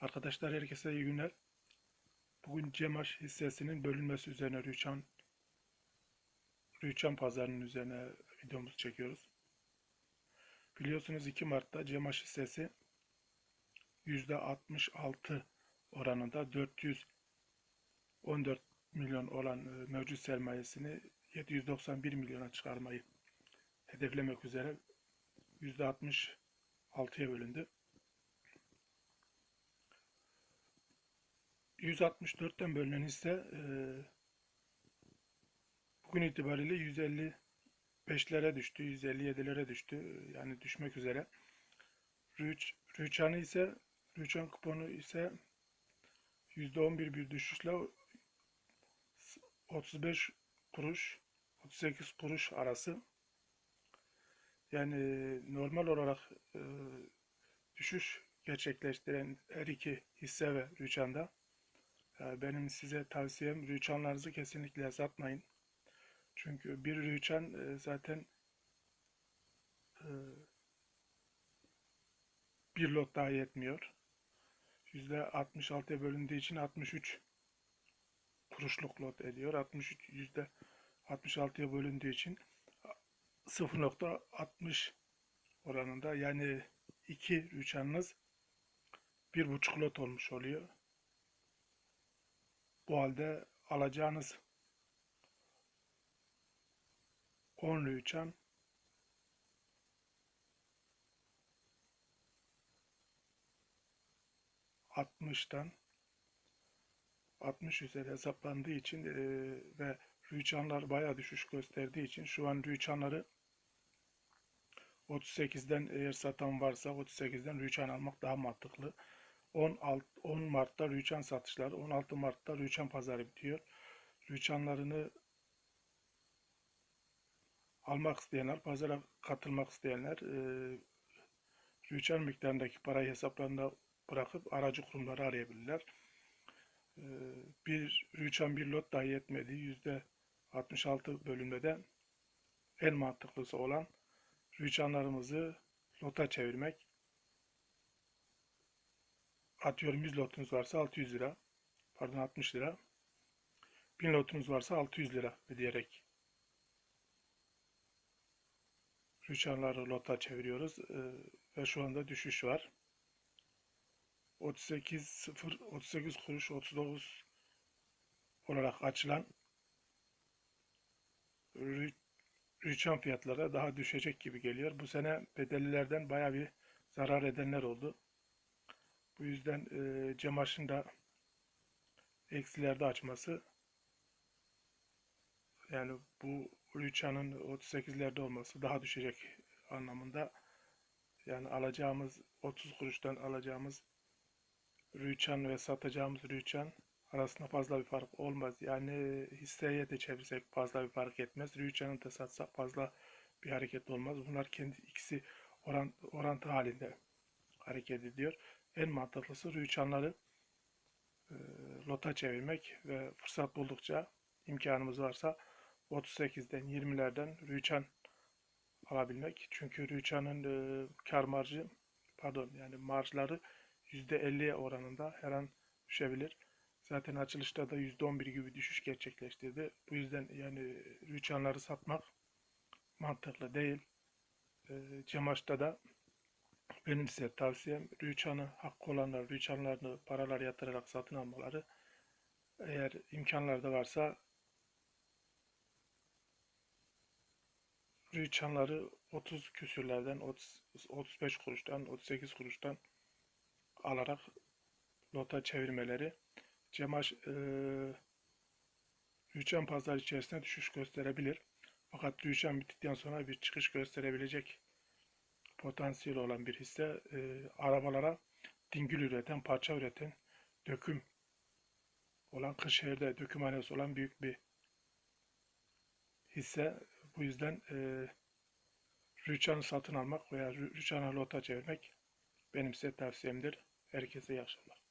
Arkadaşlar herkese iyi günler. Bugün Cemaş hissesinin bölünmesi üzerine Rüçhan Rüçhan pazarının üzerine videomuzu çekiyoruz. Biliyorsunuz 2 Mart'ta Cemaş hissesi %66 oranında 414 milyon olan e, mevcut sermayesini 791 milyona çıkarmayı hedeflemek üzere %66'ya bölündü. 164'ten bölünen hisse e, bugün itibariyle 155'lere düştü, 157'lere düştü. Yani düşmek üzere. Rüç, Rüçhan'ı ise Rüçhan kuponu ise %11 bir düşüşle 35 kuruş 38 kuruş arası. Yani normal olarak e, düşüş gerçekleştiren her iki hisse ve Rüçhan'da benim size tavsiyem rüçhanlarınızı kesinlikle satmayın. Çünkü bir rüçhan e, zaten e, bir lot daha yetmiyor. %66'ya bölündüğü için 63 kuruşluk lot ediyor. 63 yüzde 66'ya bölündüğü için 0.60 oranında yani iki rüçhanınız bir buçuk lot olmuş oluyor. Bu halde alacağınız 10 rüçhan ...60'tan 60 üzeri hesaplandığı için e, ve rüçhanlar bayağı düşüş gösterdiği için şu an rüçhanları 38'den eğer satan varsa 38'den rüçhan almak daha mantıklı. 16, 10 Mart'ta Rüçhan satışları, 16 Mart'ta Rüçhan pazarı bitiyor. Rüçhanlarını almak isteyenler, pazara katılmak isteyenler e, Rüçhan miktarındaki parayı hesaplarında bırakıp aracı kurumları arayabilirler. E, bir Rüçhan bir lot dahi yetmedi. Yüzde 66 bölümde en mantıklısı olan Rüçhanlarımızı lota çevirmek atıyorum 100 lotunuz varsa 600 lira pardon 60 lira 1000 lotunuz varsa 600 lira ödeyerek rüçhanları lota çeviriyoruz ee, ve şu anda düşüş var 38 0 38 kuruş 39 olarak açılan rü, rüçhan fiyatları daha düşecek gibi geliyor. Bu sene bedellilerden baya bir zarar edenler oldu. Bu yüzden e, Cemaş'ın da eksilerde açması yani bu Rüçhan'ın 38'lerde olması daha düşecek anlamında yani alacağımız 30 kuruştan alacağımız Rüçhan ve satacağımız Rüçhan arasında fazla bir fark olmaz. Yani hisseye de çevirsek fazla bir fark etmez. Rüçhan'ı da satsak fazla bir hareket olmaz. Bunlar kendi ikisi oran, orantı halinde hareket ediyor en mantıklısı rüçhanları e, lota çevirmek ve fırsat buldukça imkanımız varsa 38'den 20'lerden rüçhan alabilmek. Çünkü rüçhanın e, kar marjı pardon yani marjları %50'ye oranında her an düşebilir. Zaten açılışta da %11 gibi düşüş gerçekleştirdi. Bu yüzden yani rüçhanları satmak mantıklı değil. E, Cemaş'ta da benim size tavsiyem rüçhanı hakkı olanlar rüçhanlarını paralar yatırarak satın almaları. Eğer imkanlar da varsa rüçhanları 30 küsürlerden 30, 35 kuruştan 38 kuruştan alarak nota çevirmeleri Cemaş e, rüçhan pazar içerisinde düşüş gösterebilir. Fakat rüçhan bittikten sonra bir çıkış gösterebilecek potansiyeli olan bir hisse e, arabalara dingil üreten, parça üreten, döküm olan Kırşehir'de dökümhanesi olan büyük bir hisse. Bu yüzden e, rüçhanı satın almak veya rüçhanı lota çevirmek benim size tavsiyemdir. Herkese iyi akşamlar.